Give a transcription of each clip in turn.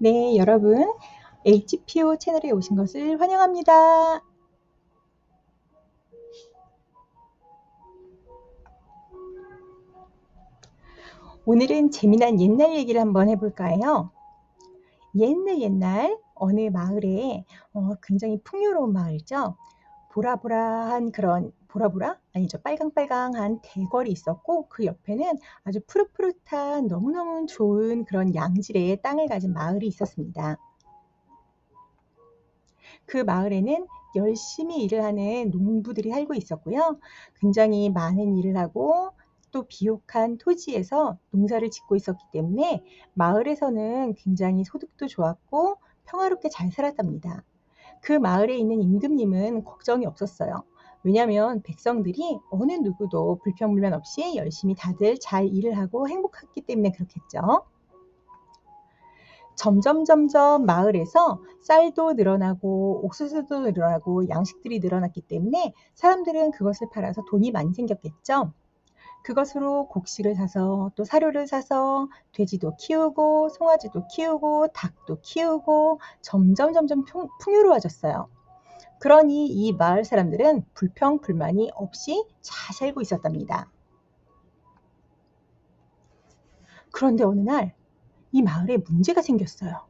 네, 여러분. HPO 채널에 오신 것을 환영합니다. 오늘은 재미난 옛날 얘기를 한번 해볼까요? 옛날 옛날 어느 마을에 어, 굉장히 풍요로운 마을이죠. 보라보라한 그런 보라보라 아니죠 빨강빨강한 대궐이 있었고 그 옆에는 아주 푸릇푸릇한 너무너무 좋은 그런 양질의 땅을 가진 마을이 있었습니다. 그 마을에는 열심히 일을 하는 농부들이 살고 있었고요. 굉장히 많은 일을 하고 또 비옥한 토지에서 농사를 짓고 있었기 때문에 마을에서는 굉장히 소득도 좋았고 평화롭게 잘 살았답니다. 그 마을에 있는 임금님은 걱정이 없었어요. 왜냐하면 백성들이 어느 누구도 불평불만 없이 열심히 다들 잘 일을 하고 행복했기 때문에 그렇겠죠. 점점 점점 마을에서 쌀도 늘어나고 옥수수도 늘어나고 양식들이 늘어났기 때문에 사람들은 그것을 팔아서 돈이 많이 생겼겠죠. 그것으로 곡식을 사서 또 사료를 사서 돼지도 키우고 송아지도 키우고 닭도 키우고 점점 점점 풍요로워졌어요. 그러니 이 마을 사람들은 불평 불만이 없이 잘 살고 있었답니다. 그런데 어느 날 이 마을에 문제가 생겼어요.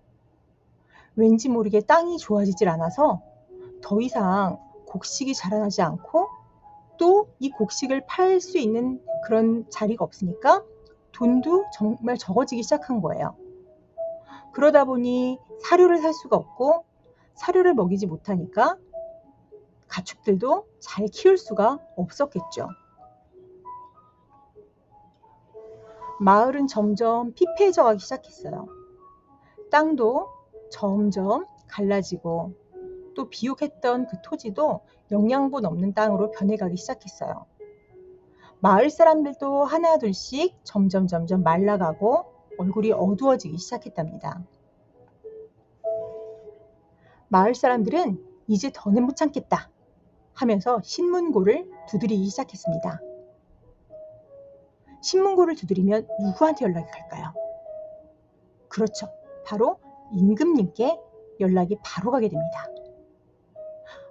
왠지 모르게 땅이 좋아지질 않아서 더 이상 곡식이 자라나지 않고 또 이 곡식을 팔 수 있는 그런 자리가 없으니까 돈도 정말 적어지기 시작한 거예요. 그러다 보니 사료를 살 수가 없고 사료를 먹이지 못하니까 가축들도 잘 키울 수가 없었겠죠. 마을은 점점 피폐해져 가기 시작했어요. 땅도 점점 갈라지고 또 비옥했던 그 토지도 영양분 없는 땅으로 변해가기 시작했어요. 마을 사람들도 하나둘씩 점점 점점 말라가고 얼굴이 어두워지기 시작했답니다. 마을 사람들은 이제 더는 못 참겠다 하면서 신문고를 두드리기 시작했습니다. 신문고를 두드리면 누구한테 연락이 갈까요? 그렇죠. 바로 임금님께 연락이 바로 가게 됩니다.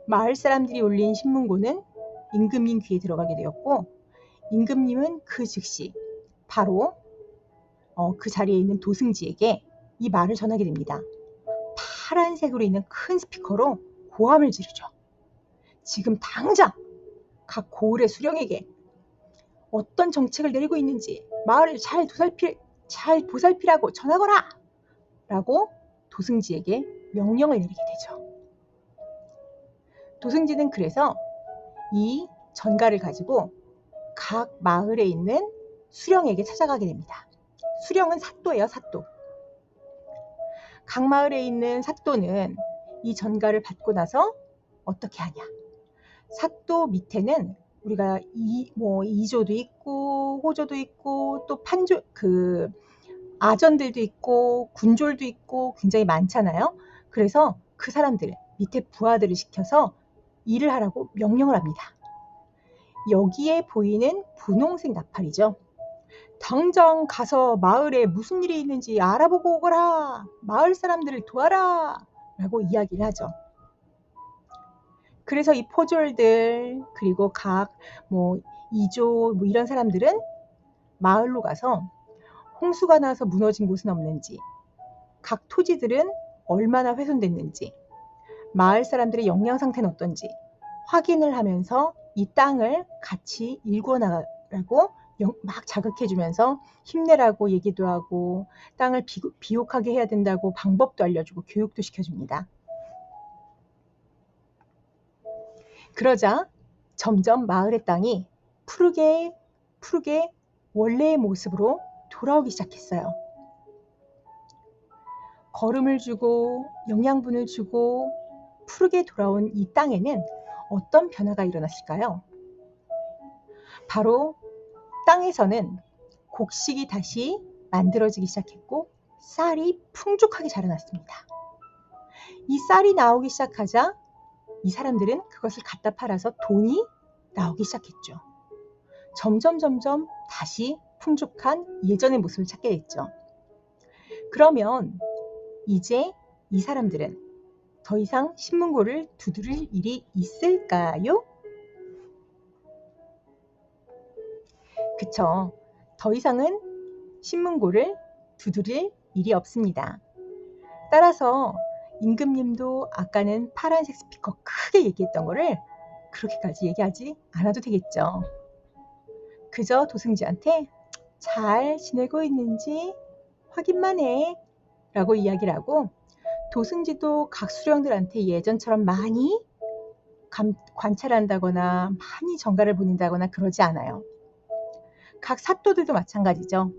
마을 사람들이 올린 신문고는 임금님 귀에 들어가게 되었고 임금님은 그 즉시 바로 어, 그 자리에 있는 도승지에게 이 말을 전하게 됩니다. 파란색으로 있는 큰 스피커로 고함을 지르죠. 지금 당장 각 고을의 수령에게 어떤 정책을 내리고 있는지 마을을 잘 도살피, 잘 보살피라고 전하거라! 라고 도승지에게 명령을 내리게 되죠. 도승지는 그래서 이 전가를 가지고 각 마을에 있는 수령에게 찾아가게 됩니다. 수령은 사또예요, 사또. 각 마을에 있는 사또는 이 전가를 받고 나서 어떻게 하냐? 사또 밑에는 우리가 이, 뭐, 이조도 있고, 호조도 있고, 또 판조, 그, 아전들도 있고, 군졸도 있고, 굉장히 많잖아요. 그래서 그 사람들, 밑에 부하들을 시켜서 일을 하라고 명령을 합니다. 여기에 보이는 분홍색 나팔이죠. 당장 가서 마을에 무슨 일이 있는지 알아보고 오거라. 마을 사람들을 도와라. 라고 이야기를 하죠. 그래서 이 포졸들 그리고 각 뭐 이조 뭐 이런 사람들은 마을로 가서 홍수가 나서 무너진 곳은 없는지 각 토지들은 얼마나 훼손됐는지 마을 사람들의 영양 상태는 어떤지 확인을 하면서 이 땅을 같이 일궈 나가라고 막 자극해주면서 힘내라고 얘기도 하고 땅을 비옥하게 해야 된다고 방법도 알려주고 교육도 시켜줍니다. 그러자 점점 마을의 땅이 푸르게 푸르게 원래의 모습으로 돌아오기 시작했어요. 걸음을 주고 영양분을 주고 푸르게 돌아온 이 땅에는 어떤 변화가 일어났을까요? 바로 땅에서는 곡식이 다시 만들어지기 시작했고 쌀이 풍족하게 자라났습니다. 이 쌀이 나오기 시작하자 이 사람들은 그것을 갖다 팔아서 돈이 나오기 시작했죠. 점점 점점 다시 풍족한 예전의 모습을 찾게 됐죠. 그러면 이제 이 사람들은 더 이상 신문고를 두드릴 일이 있을까요? 그쵸. 더 이상은 신문고를 두드릴 일이 없습니다. 따라서 임금님도 아까는 파란색 스피커 크게 얘기했던 거를 그렇게까지 얘기하지 않아도 되겠죠. 그저 도승지한테 잘 지내고 있는지 확인만 해 라고 이야기를 하고 도승지도 각 수령들한테 예전처럼 많이 감, 관찰한다거나 많이 정가를 보낸다거나 그러지 않아요. 각 사또들도 마찬가지죠.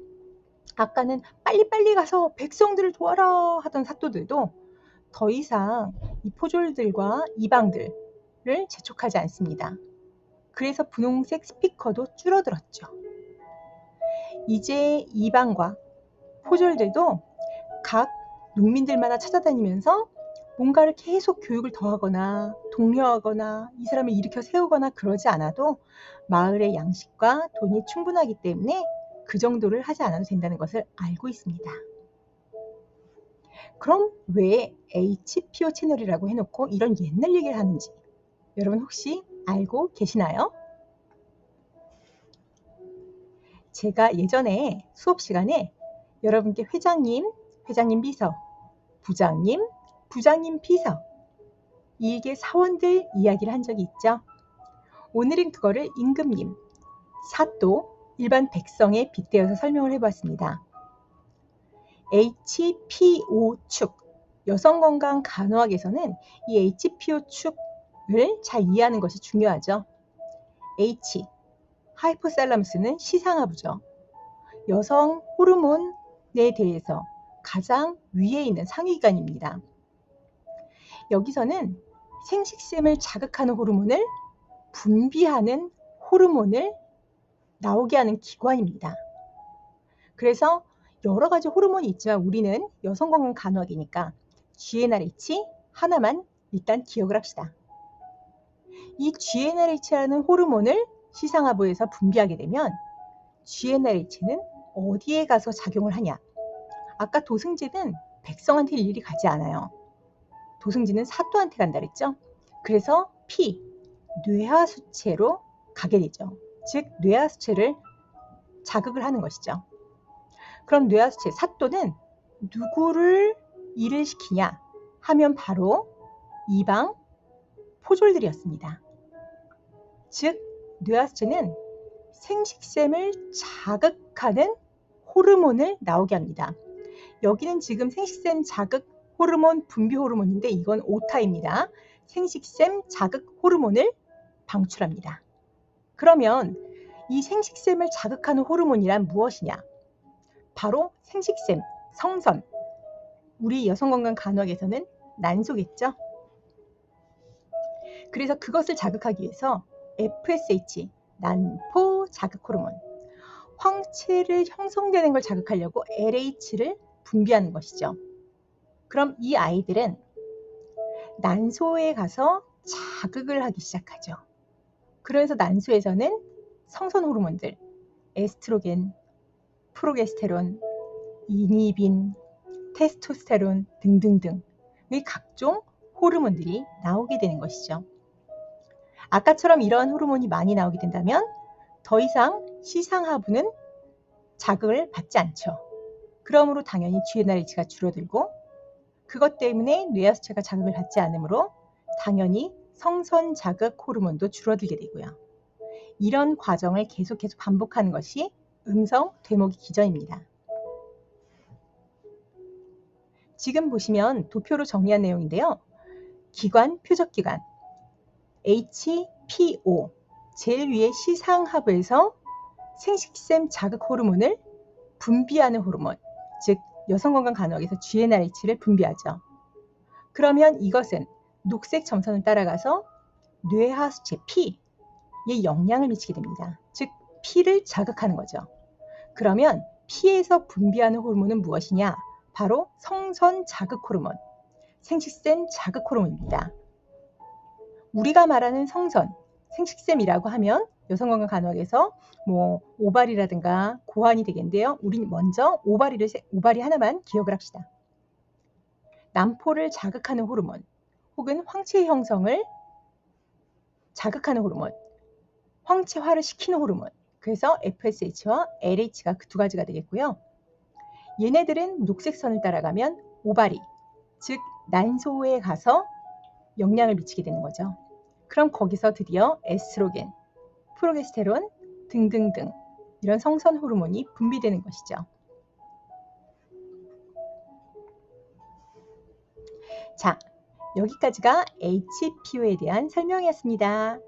아까는 빨리빨리 가서 백성들을 도와라 하던 사또들도 더 이상 이 포졸들과 이방들을 재촉하지 않습니다. 그래서 분홍색 스피커도 줄어들었죠. 이제 이방과 포졸들도 각 농민들마다 찾아다니면서 뭔가를 계속 교육을 더하거나 독려하거나 이 사람을 일으켜 세우거나 그러지 않아도 마을의 양식과 돈이 충분하기 때문에 그 정도를 하지 않아도 된다는 것을 알고 있습니다. 그럼 왜 HPO 채널이라고 해놓고 이런 옛날 얘기를 하는지 여러분 혹시 알고 계시나요? 제가 예전에 수업 시간에 여러분께 회장님, 회장님 비서, 부장님, 부장님 비서, 일개 사원들 이야기를 한 적이 있죠. 오늘은 그거를 임금님, 사또, 일반 백성에 빗대어서 설명을 해보았습니다. HPO 축, 여성건강 간호학에서는 이 HPO 축을 잘 이해하는 것이 중요하죠. H, 하이포살라무스는 시상하부죠. 여성 호르몬에 대해서 가장 위에 있는 상위기관입니다. 여기서는 생식샘을 자극하는 호르몬을 분비하는 호르몬을 나오게 하는 기관입니다. 그래서 여러 가지 호르몬이 있지만 우리는 여성 건강 간호학이니까 GnRH 하나만 일단 기억을 합시다. 이 GnRH라는 호르몬을 시상하부에서 분비하게 되면 GnRH는 어디에 가서 작용을 하냐? 아까 도승지는 백성한테 일일이 가지 않아요. 도승지는 사또한테 간다 그랬죠? 그래서 피, 뇌하수체로 가게 되죠. 즉 뇌하수체를 자극을 하는 것이죠. 그럼 뇌하수체 사또는 누구를 일을 시키냐 하면 바로 이방 포졸들이었습니다. 즉 뇌하수체는 생식샘을 자극하는 호르몬을 나오게 합니다. 여기는 지금 생식샘 자극 호르몬 분비 호르몬인데 이건 오타입니다. 생식샘 자극 호르몬을 방출합니다. 그러면 이 생식샘을 자극하는 호르몬이란 무엇이냐? 바로 생식샘, 성선. 우리 여성건강 간호학에서는 난소겠죠? 그래서 그것을 자극하기 위해서 FSH, 난포 자극 호르몬, 황체를 형성되는 걸 자극하려고 LH를 분비하는 것이죠. 그럼 이 아이들은 난소에 가서 자극을 하기 시작하죠. 그래서 난소에서는 성선 호르몬들, 에스트로겐, 프로게스테론, 이니빈, 테스토스테론 등등등의 각종 호르몬들이 나오게 되는 것이죠. 아까처럼 이러한 호르몬이 많이 나오게 된다면 더 이상 시상하부는 자극을 받지 않죠. 그러므로 당연히 GnRH가 줄어들고 그것 때문에 뇌하수체가 자극을 받지 않으므로 당연히 성선 자극 호르몬도 줄어들게 되고요. 이런 과정을 계속 계속 반복하는 것이 음성 되목이 기전입니다. 지금 보시면 도표로 정리한 내용인데요. 기관, 표적 기관, HPO, 제일 위에 시상하부에서 생식샘 자극 호르몬을 분비하는 호르몬, 즉 여성건강간호학에서 GnRH를 분비하죠. 그러면 이것은 녹색 점선을 따라가서 뇌하수체 P에 영향을 미치게 됩니다. 즉 P를 자극하는 거죠. 그러면 피에서 분비하는 호르몬은 무엇이냐? 바로 성선 자극 호르몬, 생식샘 자극 호르몬입니다. 우리가 말하는 성선, 생식샘이라고 하면 여성건강간호학에서 뭐 오발이라든가 고환이 되겠는데요. 우린 먼저 오발이를 오발이 하나만 기억을 합시다. 남포를 자극하는 호르몬 혹은 황체 형성을 자극하는 호르몬, 황체화를 시키는 호르몬. 그래서 FSH와 LH가 그 두 가지가 되겠고요. 얘네들은 녹색선을 따라가면 오바리, 즉 난소에 가서 영향을 미치게 되는 거죠. 그럼 거기서 드디어 에스트로겐, 프로게스테론 등등등 이런 성선 호르몬이 분비되는 것이죠. 자, 여기까지가 HPO에 대한 설명이었습니다.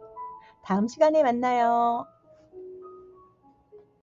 다음 시간에 만나요.